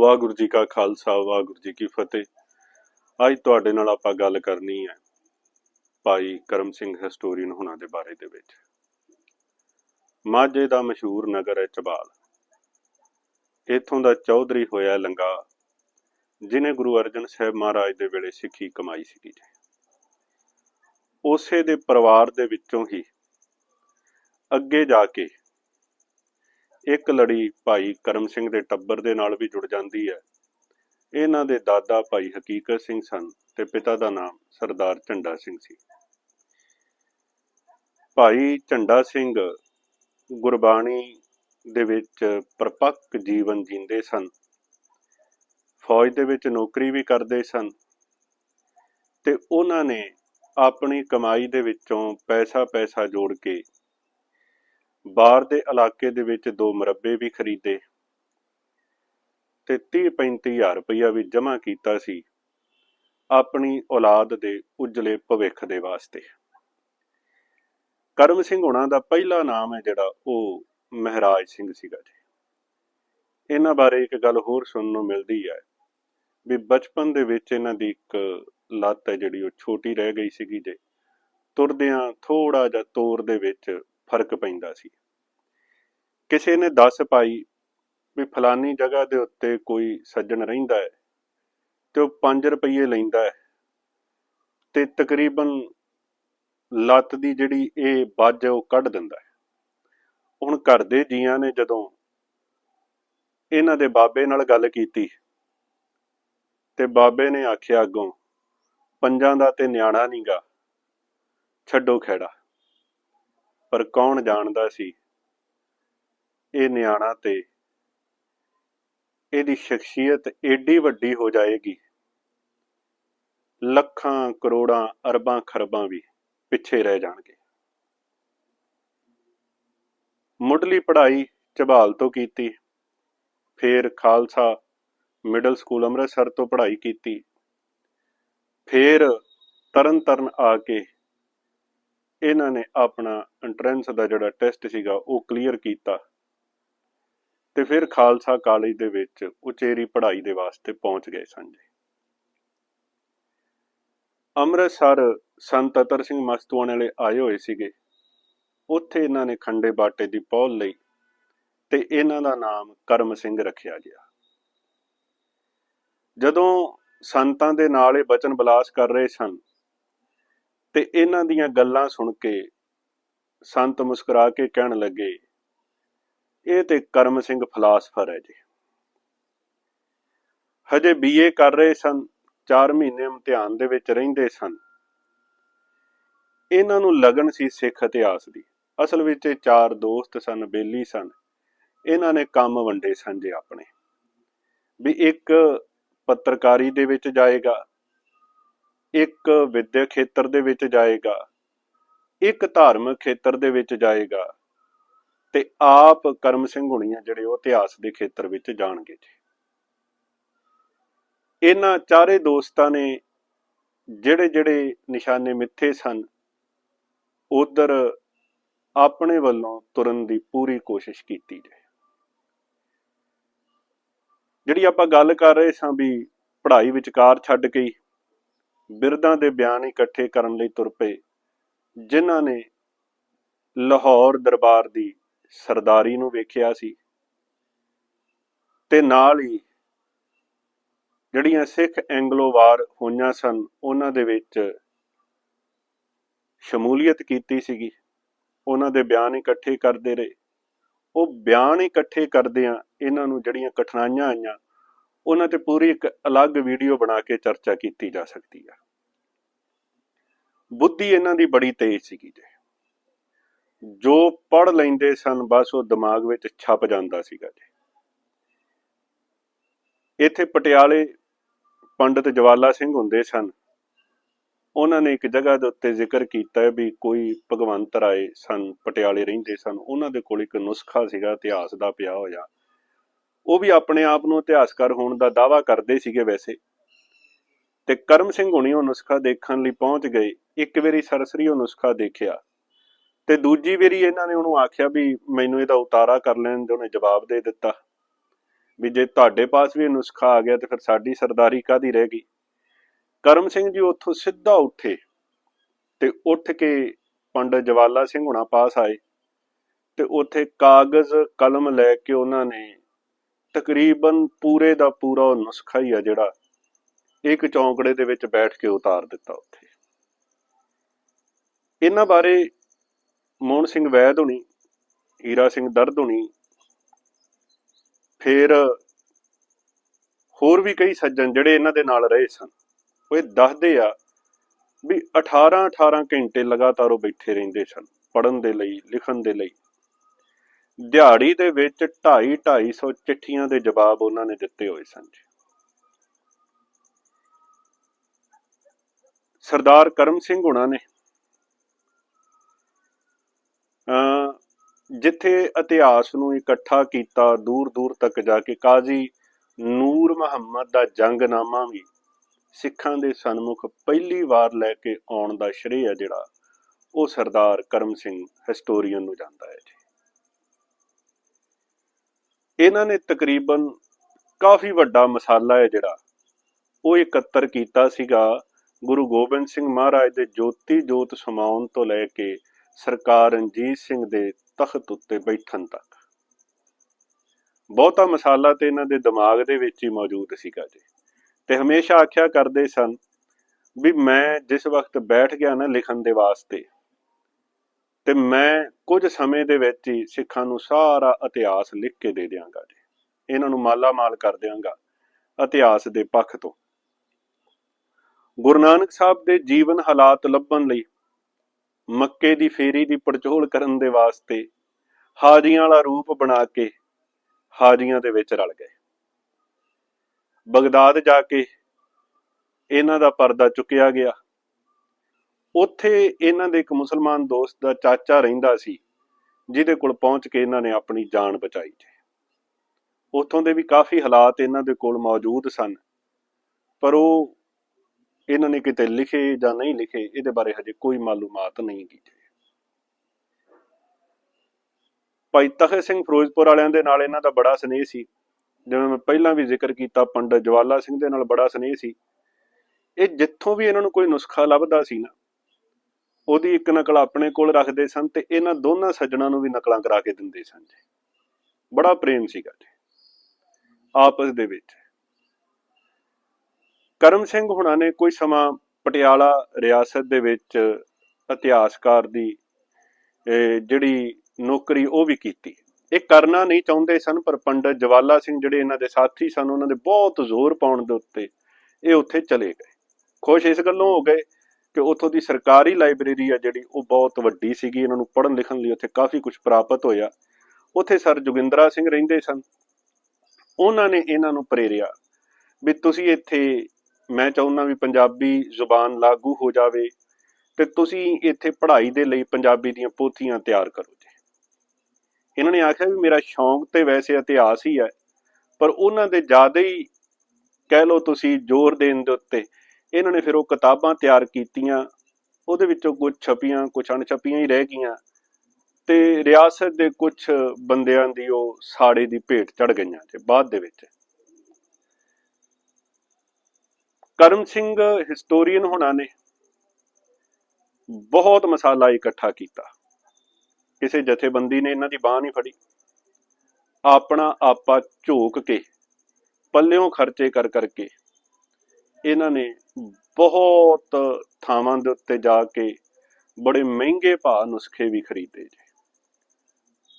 ਵਾਹਿਗੁਰੂ ਜੀ ਕਾ ਖਾਲਸਾ, ਵਾਹਿਗੁਰੂ ਜੀ ਕੀ ਫਤਿਹ। ਅੱਜ ਤੁਹਾਡੇ ਨਾਲ ਆਪਾਂ ਗੱਲ ਕਰਨੀ ਹੈ ਭਾਈ ਕਰਮ ਸਿੰਘ ਹਿਸਟੋਰੀਅਨ ਹੋਣਾ ਦੇ ਬਾਰੇ ਦੇ ਵਿੱਚ। ਮਾਝੇ ਦਾ ਮਸ਼ਹੂਰ ਨਗਰ ਹੈ ਚਬਾਲ। ਇੱਥੋਂ ਦਾ ਚੌਧਰੀ ਹੋਇਆ ਲੰਗਾ, ਜਿਨੇ ਗੁਰੂ ਅਰਜਨ ਸਾਹਿਬ ਮਹਾਰਾਜ ਦੇ ਵੇਲੇ ਸਿੱਖੀ ਕਮਾਈ ਸੀਗੀ ਜੀ। ਉਸੇ ਦੇ ਪਰਿਵਾਰ ਦੇ ਵਿੱਚੋਂ ਹੀ ਅੱਗੇ ਜਾ ਕੇ ਇੱਕ ਲੜੀ ਭਾਈ ਕਰਮ ਸਿੰਘ ਦੇ ਟੱਬਰ ਦੇ ਨਾਲ ਵੀ ਜੁੜ ਜਾਂਦੀ ਹੈ। ਇਹਨਾਂ ਦੇ ਦਾਦਾ ਭਾਈ ਹਕੀਕਤ ਸਿੰਘ ਸਨ ਤੇ ਪਿਤਾ ਦਾ ਨਾਮ ਸਰਦਾਰ ਝੰਡਾ ਸਿੰਘ ਸੀ। ਭਾਈ ਝੰਡਾ ਸਿੰਘ ਗੁਰਬਾਣੀ ਦੇ ਵਿੱਚ ਪਰਪੱਕ ਜੀਵਨ ਜੀਂਦੇ ਸਨ। ਫੌਜ ਦੇ ਵਿੱਚ ਨੌਕਰੀ ਵੀ ਕਰਦੇ ਸਨ ਤੇ ਉਹਨਾਂ ਨੇ ਆਪਣੀ ਕਮਾਈ ਦੇ ਵਿੱਚੋਂ ਪੈਸਾ ਪੈਸਾ ਜੋੜ ਕੇ ਬਾਹਰ ਦੇ ਇਲਾਕੇ ਦੇ ਵਿੱਚ ਦੋ ਮਰੱਬੇ ਵੀ ਖਰੀਦੇ ਤੇ 30 35000 ਰੁਪਇਆ ਵੀ ਜਮ੍ਹਾਂ ਕੀਤਾ ਸੀ ਆਪਣੀ ਔਲਾਦ ਦੇ ਉਜਲੇ ਭਵਿੱਖ ਦੇ ਵਾਸਤੇ। ਕਰਮ ਸਿੰਘ ਹੁਣਾਂ ਦਾ ਪਹਿਲਾ ਨਾਮ ਹੈ ਜਿਹੜਾ ਉਹ ਮਹਾਰਾਜ ਸਿੰਘ ਸੀਗਾ ਜੀ। ਇਹਨਾਂ ਬਾਰੇ ਇੱਕ ਗੱਲ ਹੋਰ ਸੁਣਨ ਨੂੰ ਮਿਲਦੀ ਹੈ ਵੀ ਬਚਪਨ ਦੇ ਵਿੱਚ ਇਹਨਾਂ ਦੀ ਇੱਕ ਲੱਤ ਹੈ ਜਿਹੜੀ ਉਹ ਛੋਟੀ ਰਹਿ ਗਈ ਸੀਗੀ ਜੇ। ਤੁਰਦਿਆਂ ਥੋੜਾ ਜਿਹਾ ਤੋਰ ਦੇ ਵਿੱਚ ਫ਼ਰਕ ਪੈਂਦਾ ਸੀ। ਕਿਸੇ ਨੇ ਦੱਸ ਪਾਈ ਵੀ ਫਲਾਨੀ ਜਗ੍ਹਾ ਦੇ ਉੱਤੇ ਕੋਈ ਸੱਜਣ ਰਹਿੰਦਾ ਹੈ ਤੇ ਉਹ 5 ਰੁਪਏ ਲੈਂਦਾ ਹੈ ਤੇ ਤਕਰੀਬਨ ਲੱਤ ਦੀ ਜਿਹੜੀ ਇਹ ਵੱਜ ਹੈ ਉਹ ਕੱਢ ਦਿੰਦਾ ਹੈ। ਹੁਣ ਘਰ ਦੇ ਜੀਆਂ ਨੇ ਜਦੋਂ ਇਹਨਾਂ ਦੇ ਬਾਬੇ ਨਾਲ ਗੱਲ ਕੀਤੀ ਤੇ ਬਾਬੇ ਨੇ ਆਖਿਆ, ਅੱਗੋਂ ਪੰਜਾਂ ਦਾ ਤੇ ਨਿਆਣਾ ਨਹੀਂਗਾ ਛੱਡੋ ਖੇੜਾ ਪਰ ਕੌਣ ਜਾਣਦਾ ਸੀ? ਇਹ ਨਿਆਣਾ ਤੇ ਇਹਦੀ ਸ਼ਖਸੀਅਤ ਏਡੀ ਵੱਡੀ ਹੋ ਜਾਏਗੀ। ਲੱਖਾਂ, ਕਰੋੜਾਂ, ਅਰਬਾਂ, ਖਰਬਾਂ ਵੀ ਪਿੱਛੇ ਰਹਿ ਜਾਣਗੇ। ਮੁੱਢਲੀ ਪੜ੍ਹਾਈ ਝਬਾਲ ਤੋਂ ਕੀਤੀ। ਫਿਰ ਖਾਲਸਾ ਮਿਡਲ ਸਕੂਲ ਅੰਮ੍ਰਿਤਸਰ ਤੋਂ ਪੜ੍ਹਾਈ ਕੀਤੀ। ਫਿਰ ਤਰਨ ਤਰਨ ਆ ਕੇ ਇਹਨਾਂ ਨੇ ਆਪਣਾ ਐਂਟਰੈਂਸ ਦਾ ਜਿਹੜਾ ਟੈਸਟ ਸੀਗਾ ਉਹ ਕਲੀਅਰ ਕੀਤਾ ਤੇ ਫਿਰ ਖਾਲਸਾ ਕਾਲਜ ਦੇ ਵਿੱਚ ਉਚੇਰੀ ਪੜ੍ਹਾਈ ਦੇ ਵਾਸਤੇ ਪਹੁੰਚ ਗਏ ਸਨ ਜੀ ਅੰਮ੍ਰਿਤਸਰ ਸੰਤ ਅਤਰ ਸਿੰਘ ਮਸਤੂਆਣੇ ਵਾਲੇ ਆਏ ਹੋਏ ਸੀਗੇ। ਉੱਥੇ ਇਹਨਾਂ ਨੇ ਖੰਡੇ ਬਾਟੇ ਦੀ ਪੌਲ ਲਈ ਤੇ ਇਹਨਾਂ ਦਾ ਨਾਮ ਕਰਮ ਸਿੰਘ ਰੱਖਿਆ ਗਿਆ। ਜਦੋਂ ਸੰਤਾਂ ਦੇ ਨਾਲ ਇਹ ਬਚਨ ਬਲਾਸ ਕਰ ਰਹੇ ਸਨ ਤੇ ਇਹਨਾਂ ਦੀਆਂ ਗੱਲਾਂ ਸੁਣ ਕੇ ਸੰਤ ਮੁਸਕਰਾ ਕੇ ਕਹਿਣ ਲੱਗੇ, ਇਹ ਤੇ ਕਰਮ ਸਿੰਘ ਫਲਾਸਫਰ ਹੈ ਜੀ। ਹਜੇ ਬੀਏ ਕਰ ਰਹੇ ਸਨ 4 ਮਹੀਨੇ ਇਮਤਿਹਾਨ ਦੇ ਵਿੱਚ ਰਹਿੰਦੇ ਸਨ। ਇਹਨਾਂ ਨੂੰ ਲਗਨ ਸੀ ਸਿੱਖ ਇਤਿਹਾਸ ਦੀ। ਅਸਲ ਵਿੱਚ ਇਹ ਚਾਰ ਦੋਸਤ ਸਨ, ਬੇਲੀ ਸਨ। ਇਹਨਾਂ ਨੇ ਕੰਮ ਵੰਡੇ ਸਨ ਜੇ ਆਪਣੇ। ਵੀ ਇੱਕ ਪੱਤਰਕਾਰੀ ਦੇ ਵਿੱਚ ਜਾਏਗਾ ਇੱਕ ਵਿਦਿਅਕ ਖੇਤਰ ਦੇ ਵਿੱਚ ਜਾਏਗਾ, ਇੱਕ ਧਾਰਮਿਕ ਖੇਤਰ ਦੇ ਵਿੱਚ ਜਾਏਗਾ ਤੇ ਆਪ ਕਰਮ ਸਿੰਘ ਹੁਣੀਆਂ ਜਿਹੜੇ ਉਹ ਇਤਿਹਾਸ ਦੇ ਖੇਤਰ ਵਿੱਚ ਜਾਣਗੇ ਜੀ। ਇਹਨਾਂ ਚਾਰੇ ਦੋਸਤਾਂ ਨੇ ਜਿਹੜੇ ਜਿਹੜੇ ਨਿਸ਼ਾਨੇ ਮਿੱਥੇ ਸਨ, ਉਧਰ ਆਪਣੇ ਵੱਲੋਂ ਤੁਰਨ ਦੀ ਪੂਰੀ ਕੋਸ਼ਿਸ਼ ਕੀਤੀ ਜੇ ਜਿਹੜੀ ਆਪਾਂ ਗੱਲ ਕਰ ਰਹੇ ਸਾਂ ਵੀ ਪੜ੍ਹਾਈ ਵਿਚਕਾਰ ਛੱਡ ਗਈ ਬਿਰਦਾਂ ਦੇ ਬਿਆਨ ਇਕੱਠੇ ਕਰਨ ਲਈ ਤੁਰ ਪਏ, ਜਿਨ੍ਹਾਂ ਨੇ ਲਾਹੌਰ ਦਰਬਾਰ ਦੀ ਸਰਦਾਰੀ ਨੂੰ ਵੇਖਿਆ ਸੀ ਤੇ ਨਾਲ ਹੀ ਜਿਹੜੀਆਂ ਸਿੱਖ ਐਂਗਲੋ ਵਾਰ ਹੋਈਆਂ ਸਨ, ਉਹਨਾਂ ਦੇ ਵਿੱਚ ਸ਼ਮੂਲੀਅਤ ਕੀਤੀ ਸੀਗੀ। ਉਹਨਾਂ ਦੇ ਬਿਆਨ ਇਕੱਠੇ ਕਰਦੇ ਰਹੇ। ਉਹ ਬਿਆਨ ਇਕੱਠੇ ਕਰਦਿਆਂ ਇਹਨਾਂ ਨੂੰ ਜਿਹੜੀਆਂ ਕਠਿਨਾਈਆਂ ਆਈਆਂ ਉਹਨਾਂ ਤੇ ਪੂਰੀ ਇੱਕ ਅਲੱਗ ਵੀਡੀਓ ਬਣਾ ਕੇ ਚਰਚਾ ਕੀਤੀ ਜਾ ਸਕਦੀ ਹੈ। ਬੁੱਧੀ ਇਹਨਾਂ ਦੀ ਬੜੀ ਤੇਜ਼ ਸੀਗੀ ਜੀ। ਜੋ ਪੜ ਲੈਂਦੇ ਸਨ, ਬਸ ਉਹ ਦਿਮਾਗ ਵਿੱਚ ਛਪ ਜਾਂਦਾ ਸੀਗਾ ਜੀ। ਇੱਥੇ ਪਟਿਆਲੇ ਪੰਡਤ ਜਵਾਲਾ ਸਿੰਘ ਹੁੰਦੇ ਸਨ। ਉਹਨਾਂ ਨੇ ਇੱਕ ਜਗ੍ਹਾ ਦੇ ਉੱਤੇ ਜ਼ਿਕਰ ਕੀਤਾ ਵੀ ਕੋਈ ਭਗਵੰਤ ਰਾਏ ਸਨ, ਪਟਿਆਲੇ ਰਹਿੰਦੇ ਸਨ। ਉਹਨਾਂ ਦੇ ਕੋਲ ਇੱਕ ਨੁਸਖਾ ਸੀਗਾ, ਇਤਿਹਾਸ ਦਾ ਪਿਆ ਹੋਇਆ। ਉਹ ਵੀ ਆਪਣੇ ਆਪ ਨੂੰ ਇਤਿਹਾਸਕਾਰ ਹੋਣ ਦਾ ਦਾਵਾ ਕਰਦੇ ਸੀਗੇ ਵੈਸੇ। ਤੇ ਕਰਮ ਸਿੰਘ ਹੁਣੀ ਉਹ ਨੁਸਖਾ ਦੇਖਣ ਲਈ ਪਹੁੰਚ ਗਏ। ਇੱਕ ਵਾਰੀ ਸਰਸਰੀ ਉਹ ਨੁਸਖਾ ਦੇਖਿਆ। ਤੇ ਦੂਜੀ ਵਾਰੀ ਇਹਨਾਂ ਨੇ ਉਹਨੂੰ ਆਖਿਆ ਵੀ ਮੈਨੂੰ ਇਹਦਾ ਉਤਾਰਾ ਕਰ ਲੈਣ ਦੇ ਉਹਨੇ ਜਵਾਬ ਦੇ ਦਿੱਤਾ। ਵੀ ਜੇ ਤੁਹਾਡੇ ਪਾਸ ਵੀ ਨੁਸਖਾ ਆ ਗਿਆ ਤੇ ਫਿਰ ਸਾਡੀ ਸਰਦਾਰੀ ਕਾਦੀ ਰਹਿ ਗਈ? ਕਰਮ ਸਿੰਘ ਜੀ ਉੱਥੋਂ ਸਿੱਧਾ ਉੱਠੇ ਤੇ ਉੱਠ ਕੇ ਪੰਡਤ ਜਵਾਲਾ ਸਿੰਘ ਹੁਣਾ ਪਾਸ ਆਏ ਤੇ ਉੱਥੇ ਕਾਗਜ਼, ਕਲਮ ਲੈ ਕੇ ਉਹਨਾਂ ਨੇ ਤਕਰੀਬਨ ਪੂਰੇ ਦਾ ਪੂਰਾ ਉਹ ਨੁਸਖਾ ਹੀ ਆ ਜਿਹੜਾ ਇੱਕ ਚੌਂਕੜੇ ਦੇ ਵਿੱਚ ਬੈਠ ਕੇ ਉਤਾਰ ਦਿੱਤਾ ਉੱਥੇ। ਇਹਨਾਂ ਬਾਰੇ ਮੋਹਨ ਸਿੰਘ ਵੈਦ ਹੁਣੀ, ਹੀਰਾ ਸਿੰਘ ਦਰਦ ਹੁਣੀ, ਫਿਰ ਹੋਰ ਵੀ ਕਈ ਸੱਜਣ ਜਿਹੜੇ ਇਹਨਾਂ ਦੇ ਨਾਲ ਰਹੇ ਸਨ, ਉਹ ਇਹ ਦੱਸਦੇ ਆ ਵੀ 18 18 ਘੰਟੇ ਲਗਾਤਾਰ ਉਹ ਬੈਠੇ ਰਹਿੰਦੇ ਸਨ ਪੜਨ ਦੇ ਲਈ, ਲਿਖਣ ਦੇ ਲਈ। ਦਿਹਾੜੀ ਦੇ ਵਿੱਚ 2.5 250 ਚਿੱਠੀਆਂ ਦੇ ਜਵਾਬ ਉਹਨਾਂ ਨੇ ਦਿੱਤੇ ਹੋਏ ਸਨ ਜੀ। ਸਰਦਾਰ ਕਰਮ ਸਿੰਘ ਹੁਣਾਂ ਨੇ ਜਿੱਥੇ ਇਤਿਹਾਸ ਨੂੰ ਇਕੱਠਾ ਕੀਤਾ, ਦੂਰ ਦੂਰ ਤੱਕ ਜਾ ਕੇ ਕਾਜ਼ੀ ਨੂਰ ਮੁਹੰਮਦ ਦਾ ਜੰਗਨਾਮਾ ਵੀ ਸਿੱਖਾਂ ਦੇ ਸਨਮੁਖ ਪਹਿਲੀ ਵਾਰ ਲੈ ਕੇ ਆਉਣ ਦਾ ਸ਼੍ਰੇਅ ਹੈ ਜਿਹੜਾ ਉਹ ਸਰਦਾਰ ਕਰਮ ਸਿੰਘ ਹਿਸਟੋਰੀਅਨ ਨੂੰ ਜਾਂਦਾ ਹੈ ਜੀ। ਇਹਨਾਂ ਨੇ ਤਕਰੀਬਨ ਕਾਫੀ ਵੱਡਾ ਮਸਾਲਾ ਹੈ ਜਿਹੜਾ, ਉਹ ਇਕੱਤਰ ਕੀਤਾ ਸੀਗਾ ਗੁਰੂ ਗੋਬਿੰਦ ਸਿੰਘ ਮਹਾਰਾਜ ਦੇ ਜੋਤੀ ਜੋਤ ਸਮਾਉਣ ਤੋਂ ਲੈ ਕੇ ਸਰਕਾਰ ਰਣਜੀਤ ਸਿੰਘ ਦੇ ਤਖਤ ਉੱਤੇ ਬੈਠਣ ਤੱਕ। ਬਹੁਤਾ ਮਸਾਲਾ ਤੇ ਇਹਨਾਂ ਦੇ ਦਿਮਾਗ ਦੇ ਵਿੱਚ ਹੀ ਮੌਜੂਦ ਸੀਗਾ ਜੀ। ਤੇ ਹਮੇਸ਼ਾ ਆਖਿਆ ਕਰਦੇ ਸਨ ਵੀ ਮੈਂ ਜਿਸ ਵਕਤ ਬੈਠ ਗਿਆ ਨਾ ਲਿਖਣ ਦੇ ਵਾਸਤੇ ਤੇ ਮੈਂ ਕੁਝ ਸਮੇਂ ਦੇ ਵਿੱਚ ਹੀ ਸਿੱਖਾਂ ਨੂੰ ਸਾਰਾ ਇਤਿਹਾਸ ਲਿਖ ਕੇ ਦੇ ਦਿਆਂਗਾ ਜੀ। ਇਹਨਾਂ ਨੂੰ ਮਾਲਾ ਮਾਲ ਕਰ ਦਿਆਂਗਾ ਇਤਿਹਾਸ ਦੇ ਪੱਖ ਤੋਂ। ਗੁਰੂ ਨਾਨਕ ਸਾਹਿਬ ਦੇ ਜੀਵਨ ਹਾਲਾਤ ਲੱਭਣ ਲਈ ਮੱਕੇ ਦੀ ਫੇਰੀ ਦੀ ਪੜਚੋਲ ਕਰਨ ਦੇ ਵਾਸਤੇ ਹਾਜੀਆਂ ਵਾਲਾ ਰੂਪ ਬਣਾ ਕੇ ਹਾਜੀਆਂ ਦੇ ਵਿੱਚ ਰਲ ਗਏ। ਬਗਦਾਦ ਜਾ ਕੇ ਇਹਨਾਂ ਦਾ ਪਰਦਾ ਚੁੱਕਿਆ ਗਿਆ। ਉੱਥੇ ਇਹਨਾਂ ਦੇ ਇੱਕ ਮੁਸਲਮਾਨ ਦੋਸਤ ਦਾ ਚਾਚਾ ਰਹਿੰਦਾ ਸੀ, ਜਿਹਦੇ ਕੋਲ ਪਹੁੰਚ ਕੇ ਇਹਨਾਂ ਨੇ ਆਪਣੀ ਜਾਨ ਬਚਾਈ ਜੀ। ਉੱਥੋਂ ਦੇ ਵੀ ਕਾਫੀ ਹਾਲਾਤ ਇਹਨਾਂ ਦੇ ਕੋਲ ਮੌਜੂਦ ਸਨ, ਪਰ ਉਹ ਇਹਨਾਂ ਨੇ ਕਿਤੇ ਲਿਖੇ ਜਾਂ ਨਹੀਂ ਲਿਖੇ, ਇਹਦੇ ਬਾਰੇ ਹਜੇ ਕੋਈ ਮਾਲੂਮਾਤ ਨਹੀਂ ਕੀਤੀ ਭਾਈ ਤਖਤ ਸਿੰਘ ਫਿਰੋਜ਼ਪੁਰ ਵਾਲਿਆਂ ਦੇ ਨਾਲ ਇਹਨਾਂ ਦਾ ਬੜਾ ਸਨੇਹ ਸੀ। ਜਿਵੇਂ ਮੈਂ ਪਹਿਲਾਂ ਵੀ ਜ਼ਿਕਰ ਕੀਤਾ, ਪੰਡਤ ਜਵਾਲਾ ਸਿੰਘ ਦੇ ਨਾਲ ਬੜਾ ਸਨੇਹ ਸੀ। ਇਹ ਜਿੱਥੋਂ ਵੀ ਇਹਨਾਂ ਨੂੰ ਕੋਈ ਨੁਸਖਾ ਲੱਭਦਾ ਸੀ ਨਾ ਉਹਦੀ ਇੱਕ ਨਕਲ ਆਪਣੇ ਕੋਲ ਰੱਖਦੇ ਸਨ ਤੇ ਇਹਨਾਂ ਦੋਨਾਂ ਸੱਜਣਾਂ ਨੂੰ ਵੀ ਨਕਲਾਂ ਕਰਾ ਕੇ ਦਿੰਦੇ ਸਨ ਜੀ। ਬੜਾ ਪ੍ਰੇਮ ਸੀਗਾ ਜੀ। ਆਪਸ ਦੇ ਵਿੱਚ। ਕਰਮ ਸਿੰਘ ਹੁਣਾਂ ਨੇ ਕੋਈ ਸਮਾਂ ਪਟਿਆਲਾ ਰਿਆਸਤ ਦੇ ਵਿੱਚ ਇਤਿਹਾਸਕਾਰ ਦੀ ਜਿਹੜੀ ਨੌਕਰੀ ਉਹ ਵੀ ਕੀਤੀ। ਇਹ ਕਰਨਾ ਨਹੀਂ ਚਾਹੁੰਦੇ ਸਨ, ਪਰ ਪੰਡਤ ਜਵਾਲਾ ਸਿੰਘ ਜਿਹੜੇ ਇਹਨਾਂ ਦੇ ਸਾਥੀ ਸਨ, ਉਹਨਾਂ ਦੇ ਬਹੁਤ ਜ਼ੋਰ ਪਾਉਣ ਦੇ ਉੱਤੇ ਇਹ ਉੱਥੇ ਚਲੇ ਗਏ। ਖੁਸ਼ ਇਸ ਗੱਲੋਂ ਹੋ ਗਏ ਕਿ ਉੱਥੋਂ ਦੀ ਸਰਕਾਰੀ ਲਾਇਬ੍ਰੇਰੀ ਆ ਜਿਹੜੀ ਉਹ ਬਹੁਤ ਵੱਡੀ ਸੀਗੀ, ਇਹਨਾਂ ਨੂੰ ਪੜ੍ਹਨ ਲਿਖਣ ਲਈ ਉੱਥੇ ਕਾਫੀ ਕੁਝ ਪ੍ਰਾਪਤ ਹੋਇਆ। ਉੱਥੇ ਸਰ ਜੋਗਿੰਦਰਾ ਸਿੰਘ ਰਹਿੰਦੇ ਸਨ। ਉਹਨਾਂ ਨੇ ਇਹਨਾਂ ਨੂੰ ਪ੍ਰੇਰਿਆ ਵੀ ਤੁਸੀਂ ਇੱਥੇ, ਮੈਂ ਚਾਹੁੰਦਾ ਵੀ ਪੰਜਾਬੀ ਜ਼ੁਬਾਨ ਲਾਗੂ ਹੋ ਜਾਵੇ ਤੇ ਤੁਸੀਂ ਇੱਥੇ ਪੜ੍ਹਾਈ ਦੇ ਲਈ ਪੰਜਾਬੀ ਦੀਆਂ ਪੋਥੀਆਂ ਤਿਆਰ ਕਰੋ ਜੀ। ਇਹਨਾਂ ਨੇ ਆਖਿਆ ਵੀ ਮੇਰਾ ਸ਼ੌਂਕ ਤੇ ਵੈਸੇ ਇਤਿਹਾਸ ਹੀ ਹੈ, ਪਰ ਉਹਨਾਂ ਦੇ ਜ਼ਿਆਦਾ ਹੀ ਕਹਿ ਲਓ ਤੁਸੀਂ ਜ਼ੋਰ ਦੇਣ ਦੇ ਉੱਤੇ ਇਹਨਾਂ ਨੇ ਫਿਰ ਉਹ ਕਿਤਾਬਾਂ ਤਿਆਰ ਕੀਤੀਆਂ, ਉਹਦੇ ਵਿੱਚੋਂ ਕੁਝ ਛਪੀਆਂ, ਕੁਝ ਅਣਛਪੀਆਂ ਹੀ ਰਹਿ ਗਈਆਂ ਤੇ ਰਿਆਸਤ ਦੇ ਕੁਝ ਬੰਦਿਆਂ ਦੀ ਉਹ ਸਾੜੇ ਦੀ ਭੇਟ ਚੜ ਗਈਆਂ ਤੇ ਬਾਅਦ ਦੇ ਵਿੱਚ। ਕਰਮ ਸਿੰਘ ਹਿਸਟੋਰੀਅਨ ਹੋਣਾ ਨੇ ਬਹੁਤ ਮਸਾਲਾ ਇਕੱਠਾ ਕੀਤਾ। ਕਿਸੇ ਜਥੇਬੰਦੀ ਨੇ ਇਹਨਾਂ ਦੀ ਬਾਹ ਨਹੀਂ ਫੜੀ। ਆਪਣਾ ਆਪਾ ਝੋਕ ਕੇ, ਪੱਲਿਓਂ ਖਰਚੇ ਕਰ ਕਰਕੇ ਇਹਨਾਂ ਨੇ ਬਹੁਤ ਥਾਵਾਂ ਦੇ ਉੱਤੇ ਜਾ ਕੇ ਬੜੇ ਮਹਿੰਗੇ ਭਾਅ ਨੁਸਖੇ ਵੀ ਖਰੀਦੇ ਜੀ।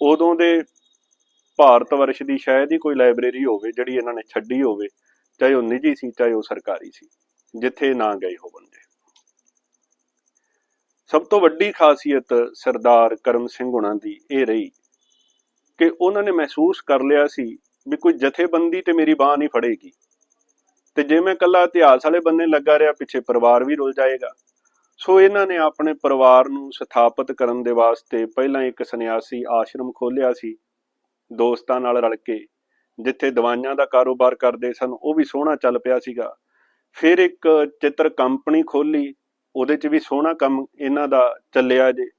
ਉਦੋਂ ਦੇ ਭਾਰਤ ਵਰਸ਼ ਦੀ ਸ਼ਾਇਦ ਹੀ ਕੋਈ ਲਾਇਬ੍ਰੇਰੀ ਹੋਵੇ, ਜਿਹੜੀ ਇਹਨਾਂ ਨੇ ਛੱਡੀ ਹੋਵੇ, ਚਾਹੇ ਉਹ ਨਿੱਜੀ ਸੀ, ਚਾਹੇ ਉਹ ਸਰਕਾਰੀ ਸੀ, ਜਿੱਥੇ ਨਾ ਗਏ ਹੋਵਣ ਜੀ ਸਭ ਤੋਂ ਵੱਡੀ ਖਾਸੀਅਤ ਸਰਦਾਰ ਕਰਮ ਸਿੰਘ ਹੁਣਾਂ ਦੀ ਇਹ ਰਹੀ ਕਿ ਉਹਨਾਂ ਨੇ ਮਹਿਸੂਸ ਕਰ ਲਿਆ ਸੀ ਵੀ ਕੋਈ ਜਥੇਬੰਦੀ ਤੇ ਮੇਰੀ ਬਾਹ ਨਹੀਂ ਫੜੇਗੀ। ਤੇ ਜੇ ਮੈਂ ਕੱਲਾ ਇਤਿਹਾਸ ਵਾਲੇ ਬੰਨੇ ਲੱਗਾ ਰਿਹਾ, ਪਿੱਛੇ ਪਰਿਵਾਰ ਵੀ ਰੁਲ ਜਾਏਗਾ। ਸੋ ਇਹਨਾਂ ਨੇ ਆਪਣੇ ਪਰਿਵਾਰ ਨੂੰ ਸਥਾਪਿਤ ਕਰਨ ਦੇ ਵਾਸਤੇ ਪਹਿਲਾਂ ਇੱਕ ਸੰਨਿਆਸੀ ਆਸ਼ਰਮ ਖੋਲ੍ਹਿਆ ਸੀ। ਦੋਸਤਾਂ ਨਾਲ ਰਲ ਕੇ, ਜਿੱਥੇ ਦਵਾਈਆਂ ਦਾ ਕਾਰੋਬਾਰ ਕਰਦੇ ਸਨ, ਉਹ ਵੀ ਸੋਹਣਾ ਚੱਲ ਪਿਆ ਸੀਗਾ। ਫਿਰ ਇੱਕ ਚਿੱਤਰ ਕੰਪਨੀ ਖੋਲੀ ਉਹਦੇ 'ਚ ਵੀ ਸੋਹਣਾ ਕੰਮ ਇਹਨਾਂ ਦਾ ਚੱਲਿਆ ਜੇ।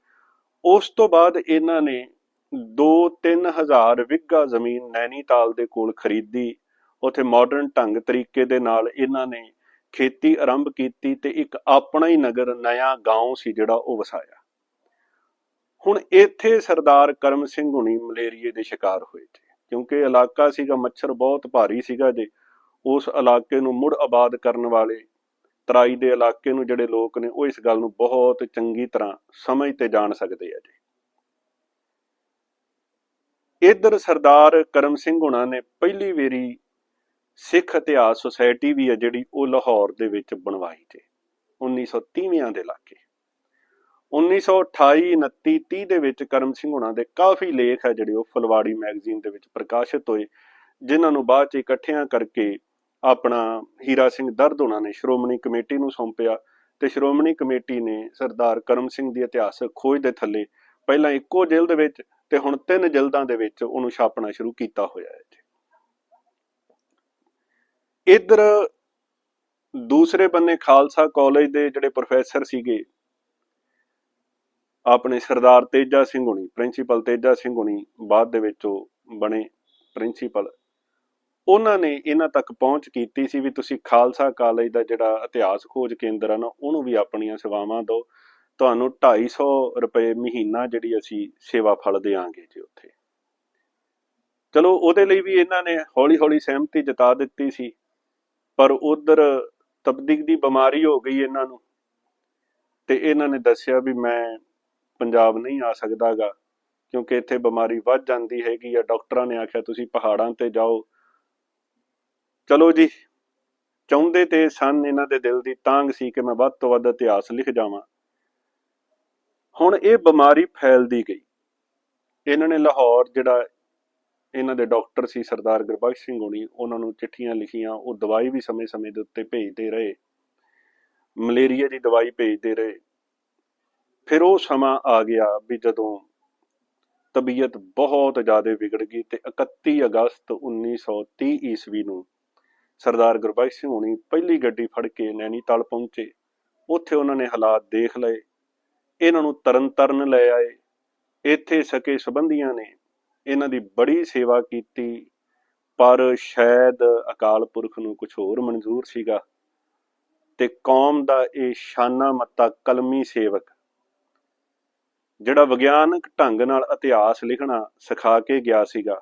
ਉਸ ਤੋਂ ਬਾਅਦ ਇਹਨਾਂ ਨੇ 2-3 ਹਜ਼ਾਰ ਵਿੱਗਾ ਜ਼ਮੀਨ ਨੈਨੀਤਾਲ ਦੇ ਕੋਲ ਖਰੀਦੀ ਉੱਥੇ ਮਾਡਰਨ ਢੰਗ ਤਰੀਕੇ ਦੇ ਨਾਲ ਇਹਨਾਂ ਨੇ ਖੇਤੀ ਆਰੰਭ ਕੀਤੀ ਤੇ ਇੱਕ ਆਪਣਾ ਹੀ ਨਗਰ, ਨਵਾਂ گاਉਂ ਸੀ ਜਿਹੜਾ ਉਹ ਵਸਾਇਆ। ਹੁਣ ਇੱਥੇ ਸਰਦਾਰ ਕਰਮ ਸਿੰਘ ਹੁਣੀ ਮਲੇਰੀਏ ਦੇ ਸ਼ਿਕਾਰ ਹੋਏ ਤੇ ਕਿਉਂਕਿ ਇਲਾਕਾ ਸੀਗਾ, ਮੱਛਰ ਬਹੁਤ ਭਾਰੀ ਸੀਗਾ ਜੇ, ਉਸ ਇਲਾਕੇ ਨੂੰ ਮੁੜ ਆਬਾਦ ਕਰਨ ਵਾਲੇ ਤਰਾਈ ਦੇ ਇਲਾਕੇ ਨੂੰ ਜਿਹੜੇ ਲੋਕ ਨੇ, ਉਹ ਇਸ ਗੱਲ ਨੂੰ ਬਹੁਤ ਚੰਗੀ ਤਰ੍ਹਾਂ ਸਮਝ ਤੇ ਜਾਣ ਸਕਦੇ ਆ ਜੀ। ਇੱਧਰ ਸਰਦਾਰ ਕਰਮ ਸਿੰਘ ਹੁਣਾ ਨੇ ਪਹਿਲੀ ਵੇਰੀ ਸਿੱਖ ਇਤਿਹਾਸ ਸੁਸਾਇਟੀ ਵੀ ਹੈ ਜਿਹੜੀ ਉਹ ਲਾਹੌਰ ਦੇ ਵਿੱਚ ਬਣਵਾਈ ਤੇ 1930ਵਿਆਂ ਦੇ ਲਾਕੇ 1928 29 30 ਦੇ ਵਿੱਚ ਕਰਮ ਸਿੰਘ ਹੁਣਾਂ ਦੇ ਕਾਫੀ ਲੇਖ ਹੈ ਜਿਹੜੇ ਉਹ ਫਲਵਾੜੀ ਮੈਗਜ਼ੀਨ ਦੇ ਵਿੱਚ ਪ੍ਰਕਾਸ਼ਿਤ ਹੋਏ, ਜਿਨ੍ਹਾਂ ਨੂੰ ਬਾਅਦ ਚ ਇਕੱਠਿਆਂ ਕਰਕੇ ਆਪਣਾ ਹੀਰਾ ਸਿੰਘ ਦਰਦ ਹੁਣਾਂ ਨੇ ਸ਼੍ਰੋਮਣੀ ਕਮੇਟੀ ਨੂੰ ਸੌਂਪਿਆ ਤੇ ਸ਼੍ਰੋਮਣੀ ਕਮੇਟੀ ਨੇ ਸਰਦਾਰ ਕਰਮ ਸਿੰਘ ਦੀ ਇਤਿਹਾਸਕ ਖੋਜ ਦੇ ਥੱਲੇ ਪਹਿਲਾਂ ਇੱਕੋ ਜੇਲ੍ਹ ਦੇ ਵਿੱਚ ਤੇ ਹੁਣ ਤਿੰਨ ਜਿਲਦਾਂ ਦੇ ਵਿੱਚ ਉਹਨੂੰ ਛਾਪਣਾ ਸ਼ੁਰੂ ਕੀਤਾ ਹੋਇਆ ਹੈ ਇਧਰ ਦੂਸਰੇ ਬੰਨੇ ਖਾਲਸਾ ਕਾਲਜ ਦੇ ਜਿਹੜੇ ਪ੍ਰੋਫੈਸਰ ਸੀਗੇ, ਆਪਣੇ ਸਰਦਾਰ ਤੇਜਾ ਸਿੰਘ ਹੁਣੀ ਪ੍ਰਿੰਸੀਪਲ ਤੇਜਾ ਸਿੰਘ ਹੁਣੀ, ਬਾਅਦ ਦੇ ਵਿੱਚ ਉਹ ਬਣੇ ਪ੍ਰਿੰਸੀਪਲ ਉਹਨਾਂ ਨੇ ਇਹਨਾਂ ਤੱਕ ਪਹੁੰਚ ਕੀਤੀ ਸੀ ਵੀ ਤੁਸੀਂ ਖਾਲਸਾ ਕਾਲਜ ਦਾ ਜਿਹੜਾ ਇਤਿਹਾਸ ਖੋਜ ਕੇਂਦਰ ਆ ਨਾ, ਉਹਨੂੰ ਵੀ ਆਪਣੀਆਂ ਸੇਵਾਵਾਂ ਦਿਓ। ਤੁਹਾਨੂੰ 250 ਰੁਪਏ ਮਹੀਨਾ ਜਿਹੜੀ ਅਸੀਂ ਸੇਵਾ ਫਲ ਦੇਾਂਗੇ ਜੀ ਉੱਥੇ। ਚਲੋ ਉਹਦੇ ਲਈ ਵੀ ਇਹਨਾਂ ਨੇ ਹੌਲੀ-ਹੌਲੀ ਸਹਿਮਤੀ ਜਤਾ ਦਿੱਤੀ ਸੀ। ਪਰ ਉਧਰ ਤਬਦੀਕ ਦੀ ਬਿਮਾਰੀ ਹੋ ਗਈ ਇਹਨਾਂ ਨੂੰ। ਤੇ ਇਹਨਾਂ ਨੇ ਦੱਸਿਆ ਵੀ ਮੈਂ ਪੰਜਾਬ ਨਹੀਂ ਆ ਸਕਦਾਗਾ, ਕਿਉਂਕਿ ਇੱਥੇ ਬਿਮਾਰੀ ਵੱਧ ਜਾਂਦੀ ਹੈਗੀ ਆ। ਡਾਕਟਰਾਂ ਨੇ ਆਖਿਆ, ਤੁਸੀਂ ਪਹਾੜਾਂ ਤੇ ਜਾਓ। ਚਲੋ ਜੀ, ਚਾਹੁੰਦੇ ਤੇ ਸਨ ਇਹਨਾਂ ਦੇ ਦਿਲ ਦੀ, ਤਾਂਗ ਸੀ ਕਿ ਮੈਂ ਵੱਧ ਤੋਂ ਵੱਧ ਇਤਿਹਾਸ ਲਿਖ ਜਾਵਾਂ। ਹੁਣ ਇਹ ਬਿਮਾਰੀ ਫੈਲਦੀ ਗਈ। ਇਹਨਾਂ ਨੇ ਲਾਹੌਰ ਜਿਹੜਾ ਇਹਨਾਂ ਦੇ ਡਾਕਟਰ ਸੀ ਸਰਦਾਰ ਗੁਰਬਖਸ਼ ਸਿੰਘ ਹੋਣੀ, ਉਹਨਾਂ ਨੂੰ ਚਿੱਠੀਆਂ ਲਿਖੀਆਂ, ਉਹ ਦਵਾਈ ਵੀ ਸਮੇਂ-ਸਮੇਂ ਦੇ ਉੱਤੇ ਭੇਜਦੇ ਰਹੇ। ਮਲੇਰੀਆ ਦੀ ਦਵਾਈ ਭੇਜਦੇ ਰਹੇ। ਫਿਰ ਉਹ ਸਮਾਂ ਆ ਗਿਆ ਵੀ ਜਦੋਂ ਤਬੀਅਤ ਬਹੁਤ ਜ਼ਿਆਦਾ ਵਿਗੜ ਗਈ ਤੇ 31 ਅਗਸਤ 1930 ਈਸਵੀ ਨੂੰ ਸਰਦਾਰ ਗੁਰਬਖਸ਼ ਸਿੰਘ ਹੋਣੀ ਪਹਿਲੀ ਗੱਡੀ ਫੜ ਕੇ ਨੈਣੀਤਾਲ ਪਹੁੰਚੇ। ਉੱਥੇ ਉਹਨਾਂ ਨੇ ਹਾਲਾਤ ਦੇਖ ਲਏ। ਇਹਨਾਂ ਨੂੰ ਤਰਨਤਰਨ ਲੈ ਆਏ। ਇੱਥੇ ਸਕੇ ਸਬੰਧੀਆਂ ਨੇ ਇਹਨਾਂ ਦੀ ਬੜੀ ਸੇਵਾ ਕੀਤੀ, ਪਰ ਸ਼ਾਇਦ ਅਕਾਲ ਪੁਰਖ ਨੂੰ ਕੁਝ ਹੋਰ ਮਨਜ਼ੂਰ ਸੀਗਾ। ਤੇ ਕੌਮ ਦਾ ਇਹ ਸ਼ਾਨਾ ਮੱਤਾ ਕਲਮੀ ਸੇਵਕ, ਜਿਹੜਾ ਵਿਗਿਆਨਕ ਢੰਗ ਨਾਲ ਇਤਿਹਾਸ ਲਿਖਣਾ ਸਿਖਾ ਕੇ ਗਿਆ ਸੀਗਾ,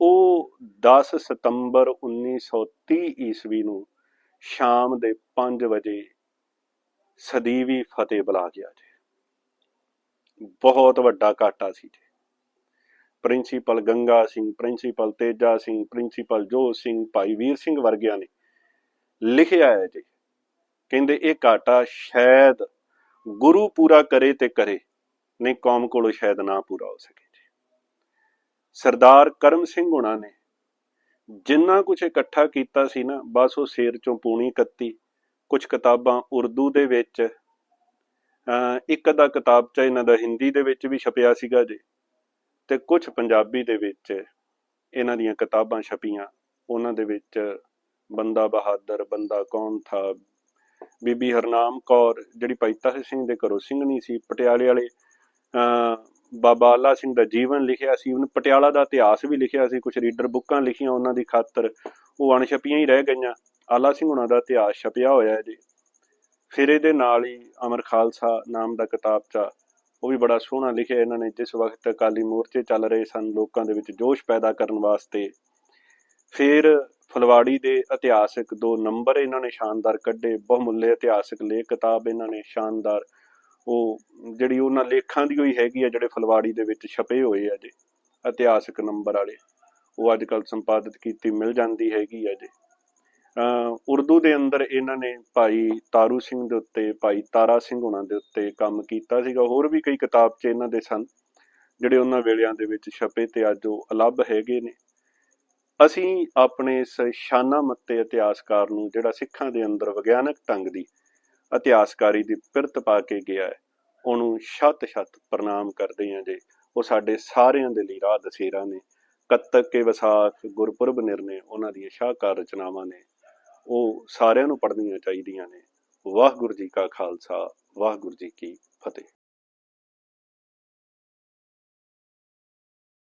ਉਹ 10 ਸਤੰਬਰ 1930 ਈਸਵੀ ਨੂੰ ਸ਼ਾਮ ਦੇ 5 ਵਜੇ ਸਦੀਵੀ ਫਤਿਹ ਬੁਲਾ ਗਿਆ ਜੀ। ਬਹੁਤ ਵੱਡਾ ਘਾਟਾ ਸੀ ਜੀ। Principal Ganga Singh, principal Teja Singh, principal Jot Singh, Bhai ਵੀਰ ਸਿੰਘ ਵਰਗਿਆਂ ਨੇ ਲਿਖਿਆ ਹੈ ਜੀ। ਕਹਿੰਦੇ ਇਹ ਘਾਟਾ ਸ਼ਾਇਦ ਗੁਰੂ ਪੂਰਾ ਕਰੇ ਤੇ ਕਰੇ, ਨਹੀਂ ਕੌਮ ਕੋਲੋਂ ਸ਼ਾਇਦ ਨਾ ਪੂਰਾ ਹੋ ਸਕੇ ਜੀ। ਸਰਦਾਰ ਕਰਮ ਸਿੰਘ ਹੁਣਾ ਨੇ ਜਿੰਨਾ ਕੁਝ ਇਕੱਠਾ ਕੀਤਾ ਸੀ ਨਾ, ਬਸ ਉਹ ਸੇਰ ਚੋਂ ਪੂਣੀ ਕੱਤੀ। ਕੁਝ ਕਿਤਾਬਾਂ ਉਰਦੂ ਦੇ ਵਿੱਚ ਇੱਕ ਅਦਾ ਕਿਤਾਬ ਚ ਇਹਨਾਂ ਦਾ ਹਿੰਦੀ ਦੇ ਵਿੱਚ ਵੀ ਛਪਿਆ ਸੀਗਾ ਜੀ। ਤੇ ਕੁਝ ਪੰਜਾਬੀ ਦੇ ਵਿੱਚ ਇਹਨਾਂ ਦੀਆਂ ਕਿਤਾਬਾਂ ਛਪੀਆਂ, ਉਹਨਾਂ ਦੇ ਵਿੱਚ ਬੰਦਾ ਬਹਾਦਰ, ਬੰਦਾ ਕੌਣ ਥਾ, ਬੀਬੀ ਹਰਨਾਮ ਕੌਰ, ਜਿਹੜੀ ਭਾਈ ਤਾਹਿਰ ਸਿੰਘ ਦੇ ਘਰੋਂ ਸਿੰਘਣੀ ਸੀ, ਪਟਿਆਲੇ ਵਾਲੇ ਬਾਬਾ ਆਲਾ ਸਿੰਘ ਦਾ ਜੀਵਨ ਲਿਖਿਆ ਸੀ, ਉਹਨੇ ਪਟਿਆਲਾ ਦਾ ਇਤਿਹਾਸ ਵੀ ਲਿਖਿਆ ਸੀ ਕੁਝ ਰੀਡਰ ਬੁੱਕਾਂ ਲਿਖੀਆਂ ਉਹਨਾਂ ਦੀ ਖਾਤਰ, ਉਹ ਅਣਛਪੀਆਂ ਹੀ ਰਹਿ ਗਈਆਂ, ਆਲਾ ਸਿੰਘ ਉਹਨਾਂ ਦਾ ਇਤਿਹਾਸ ਛਪਿਆ ਹੋਇਆ ਹੈ ਜੀ। ਫਿਰ ਇਹਦੇ ਨਾਲ ਹੀ ਅਮਰ ਖਾਲਸਾ ਨਾਮ ਦਾ ਕਿਤਾਬਚਾ ਉਹ ਵੀ ਬੜਾ ਸੋਹਣਾ ਲਿਖਿਆ ਇਹਨਾਂ ਨੇ, ਜਿਸ ਵਕਤ ਅਕਾਲੀ ਮੋਰਚੇ ਚੱਲ ਰਹੇ ਸਨ, ਲੋਕਾਂ ਦੇ ਵਿੱਚ ਜੋਸ਼ ਪੈਦਾ ਕਰਨ ਵਾਸਤੇ। ਫਿਰ ਫਲਵਾੜੀ ਦੇ ਇਤਿਹਾਸਕ ਦੋ ਨੰਬਰ ਇਹਨਾਂ ਨੇ ਸ਼ਾਨਦਾਰ ਕੱਢੇ, ਬਹੁਮੁੱਲੇ ਇਤਿਹਾਸਕ ਲੇਖ ਕਿਤਾਬ ਇਹਨਾਂ ਨੇ ਸ਼ਾਨਦਾਰ। ਉਹ ਜਿਹੜੀ ਉਹਨਾਂ ਲੇਖਾਂ ਦੀ ਹੋਈ ਹੈਗੀ ਆ, ਜਿਹੜੇ ਫਲਵਾੜੀ ਦੇ ਵਿੱਚ ਛਪੇ ਹੋਏ ਆ ਜੀ ਇਤਿਹਾਸਕ ਨੰਬਰ ਵਾਲੇ। ਉਹ ਅੱਜ ਕੱਲ ਸੰਪਾਦਿਤ ਕੀਤੀ ਮਿਲ ਜਾਂਦੀ ਹੈਗੀ ਆ ਜੀ ਉਰਦੂ ਦੇ ਅੰਦਰ ਇਹਨਾਂ ਨੇ ਭਾਈ ਤਾਰੂ ਸਿੰਘ ਦੇ ਉੱਤੇ, ਭਾਈ ਤਾਰਾ ਸਿੰਘ ਹੁਣਾਂ ਦੇ ਉੱਤੇ ਕੰਮ ਕੀਤਾ ਸੀਗਾ। ਹੋਰ ਵੀ ਕਈ ਕਿਤਾਬ 'ਚ ਇਹਨਾਂ ਦੇ ਸਨ, ਜਿਹੜੇ ਉਹਨਾਂ ਵੇਲਿਆਂ ਦੇ ਵਿੱਚ ਛਪੇ ਤੇ ਅੱਜ ਉਹ ਅਲੱਭ ਹੈਗੇ ਨੇ। ਅਸੀਂ ਆਪਣੇ ਇਸ ਸ਼ਾਨਾ ਮੱਤੇ ਇਤਿਹਾਸਕਾਰ ਨੂੰ, ਜਿਹੜਾ ਸਿੱਖਾਂ ਦੇ ਅੰਦਰ ਵਿਗਿਆਨਕ ਢੰਗ ਦੀ ਇਤਿਹਾਸਕਾਰੀ ਦੀ ਪਿਰਤ ਪਾ ਕੇ ਗਿਆ ਹੈ, ਉਹਨੂੰ ਛਤ-ਛਤ ਪ੍ਰਣਾਮ ਕਰਦੇ ਹਾਂ ਜੇ। ਉਹ ਸਾਡੇ ਸਾਰਿਆਂ ਦੇ ਲਈ ਰਾਹ ਦਸੇਰਾ ਨੇ। ਕੱਤਕ ਕੇ ਵਿਸਾਖ, ਗੁਰਪੁਰਬ ਨਿਰਨੇ ਉਹਨਾਂ ਦੀਆਂ ਸ਼ਾਹਕਾਰ ਰਚਨਾਵਾਂ ਨੇ। ਉਹ ਸਾਰਿਆਂ ਨੂੰ ਪੜ੍ਹਨੀਆਂ ਚਾਹੀਦੀਆਂ ਨੇ। ਵਾਹਿਗੁਰੂ ਜੀ ਕਾ ਖਾਲਸਾ ਵਾਹਿਗੁਰੂ ਜੀ ਕੀ ਫਤਿਹ।